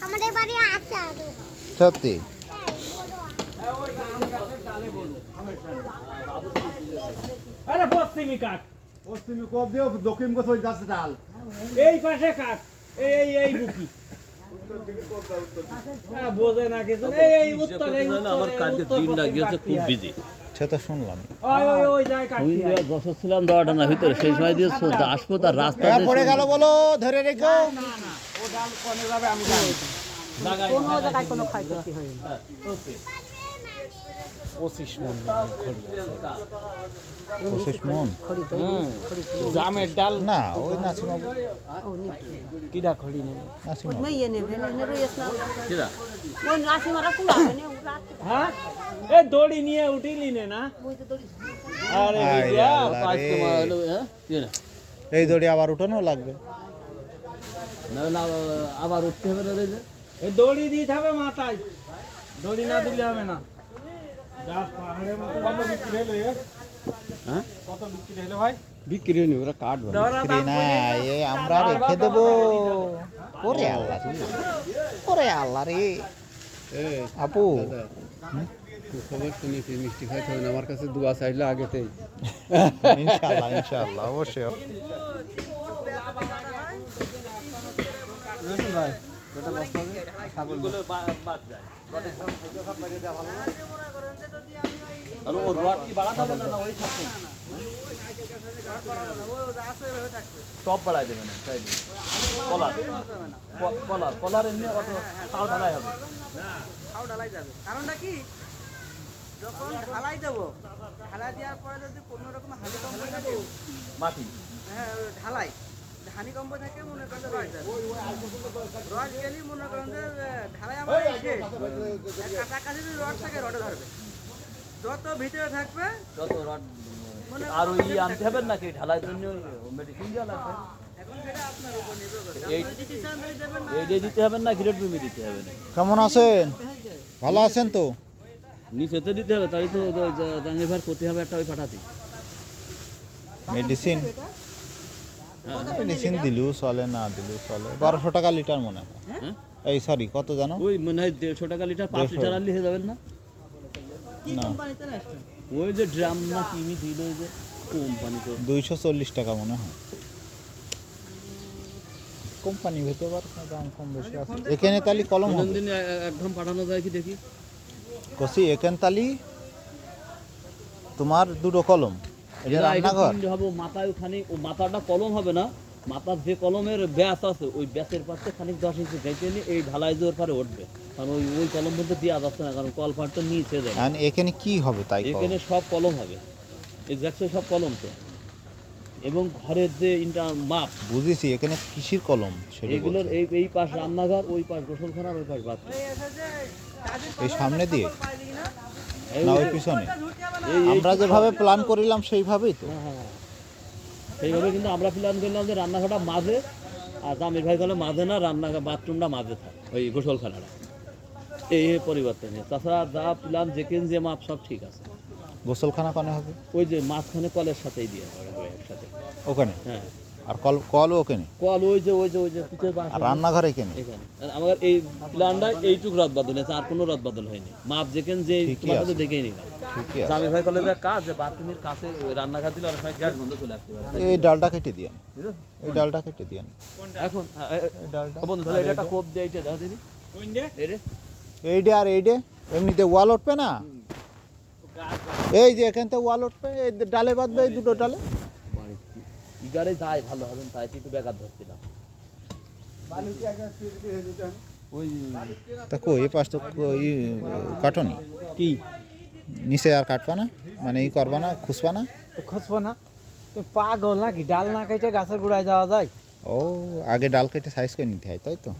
আমাদের বাড়ি আছে আরও। সত্যি? আরে পশ্চিমী কাক পশ্চিমে কপ দিও দক্ষিণ কোথায় যাচ্ছে ডাল এই পাশে কাক এই এই এই বুকি। হ্যাঁ, বোঝে না কিছু। এই এই উত্তর এই উত্তর, আমার এই দিন লাগিয়েছে খুব বিজি সে তো শুনলাম। ওই যায় বসেছিলাম দশটা না ভিতরে সেই সময় দিয়ে আসব তার রাস্তা পড়ে গেল বলো ধরে রেখো। পঁচিশ মন। জামের ডাল। না ওই খড়ি নেবে হ্যাঁ? এ দড়ি নিয়ে উঠিলি নে না? আরে আয় পাঁচ তোমার হলো, হ্যাঁ? এই দড়ি আবার উঠানো লাগবে। না হলে আবার- আবার উঠতে হবে না? এই দড়ি দিতে হবে মাথায়। দড়ি না দিলে হবে না। কত বিক্রি হলো হ্যাঁ? কত বিক্রি হলো ভাই? বিক্রি হয়নি ওরা কাটবে বিক্রি না এ আমরা রেখে দেবো। ওরে আল্লাহ রে। ওরে আল্লাহ রে। আপু। খবর শুনেছি মিষ্টি খাইতে হবে আমার কাছে দুয়া চাইলে আগেতেই। ইনশাআল্লাহ ইনশাআল্লাহ অবশ্যই। আর ও কি হবে না, না ওই থাকবে? টপ বাড়াই দেবে না তাই দিয়ে। কলার কলার কলার এমনি অত তাও ঢালাই হবে। খাও ঢালাই যাবে। কারণটা কি? যখন ঢালাই দেবো ঢালাই দেওয়ার পরে যদি কোনো রকম হানি কম্ব থাকে মাটি। হ্যাঁ ঢালাই হানি কম্ব থাকে মনে করেন রস যাবে রস গেলেই মনে করেন যে ঢালাই আমার শেষ। কাছাকাছি যদি রড থাকে রডে ধরবে। যত ভিতরে থাকবে যত রড আর ওই আনতে হবে নাকি? ঢালাই জন্য মেডিসিন দেওয়া লাগবে। এখন সেটা আপনার উপর নির্ভর করছে। এই আপনি যদি চান তাহলে দেবেন না এই দিয়ে দিতে হবে না গ্রেড বিমি দিতে হবে কেমন আছেন? ভালো আছেন তো? নিচেতে দিতে হবে তাই তো জাহাঙ্গীর ভাই করতে হবে একটা ওই পাঠাতে মেডিসিন মেডিসিন দিলেও চলে না দিলেও চলে। বারোশো টাকা লিটার মনে হয়। হ্যাঁ? এই সরি কত জানো? ওই মনে হয় দেড়শো টাকা লিটার পাঁচ লিটার আনলে হয়ে যাবেন না? না। ওই যে ড্রাম না কিমি দিল ওই যে কোম্পানি তো দুইশো চল্লিশ টাকা মনে হয়। কোম্পানি হতে পারে দাম কম বেশি আছে। এখানে তাহলে কলম একদম পাঠানো যায় কি দেখি? কষি এখান তালি তোমার দুটো কলম। এটা রান্নাঘর। হবে মাথায় ওখানে ও মাথাটা কলম হবে না মাথার যে কলমের ব্যাস আছে ওই ব্যাসের পাশে খানিক দশ ইঞ্চি গেঁচে নিয়ে এই ঢালাই জোর পারে উঠবে। কারণ ওই ওই কলম মধ্যে দেওয়া যাচ্ছে না কারণ কল ফাটটা নিচে এখানে কি হবে তাই এখানে সব কলম হবে। এই দেখছ সব কলম তো? এবং ঘরের যে ইন্টার মাপ বুঝেছি এখানে কিসির কলম এগুলোর এই এই পাশ রান্নাঘর ওই পাশ গোসলখানা ওই পাশ বাথরুম এই সামনে দিয়ে? না ওই পিছনে? আমরা যেভাবে প্ল্যান করিলাম সেইভাবেই তো। হ্যাঁ, হ্যাঁ, হ্যাঁ। সেইভাবে কিন্তু আমরা প্ল্যান করলাম যে রান্নাঘরটা মাঝে আর জামির ভাই বলে মাঝে না রান্না বাথরুমটা মাঝে থাকে ওই গোসলখানাটা। এই পরিবর্তন। তাছাড়া যা প্ল্যান যেখানে যে মাপ সব ঠিক আছে। গোসলখানা কানে হবে? ওই যে মাঝখানে কলের সাথেই দিয়ে একসাথে। ওখানে? হ্যাঁ। আর কল কলও ওখানে? কল ওই যে ওই যে ওই যে আর রান্নাঘর এখানে? এখানে। আর আমার এই প্ল্যানটা এইটুক রদ বদল হয়েছে আর কোনো রদ বদল হয়নি। মাপ যেখানে যে তোমার সাথে। দেখেই নিলাম। জামির ভাই কলেজের কাজ যে বাথরুমের কাছে ওই রান্নাঘর দিলে অনেক সময় গ্যাস বন্ধ চলে আসতে পারে এই ডালটা কেটে দিয়েন এই ডালটা কেটে দিয়েন এখন ডালটা বন্ধু তাহলে এটা কোপ দিয়ে এইটা দাও দিদি কোন যে এই রে এইডে আর এইডে? এমনিতে ওয়াল উঠবে না? এই যে এখান থেকে ওয়াল উঠবে এই ডালে বাঁধবে এই দুটো ডালে। ইগারে যায় ভালো হবে তাই একটু বেকার ধরছিলাম তা কই এই পাশ তো কই, ই, কাটনি কি? নিচে আর কাটবা না? মানে ই করবা না খুসবা না? খসবো না। তুমি পাগল নাকি? ডাল না কেটে গাছের গোড়ায় যাওয়া যায়? ও আগে ডাল কেটে সাইজ করে নিতে হয় তাই তো?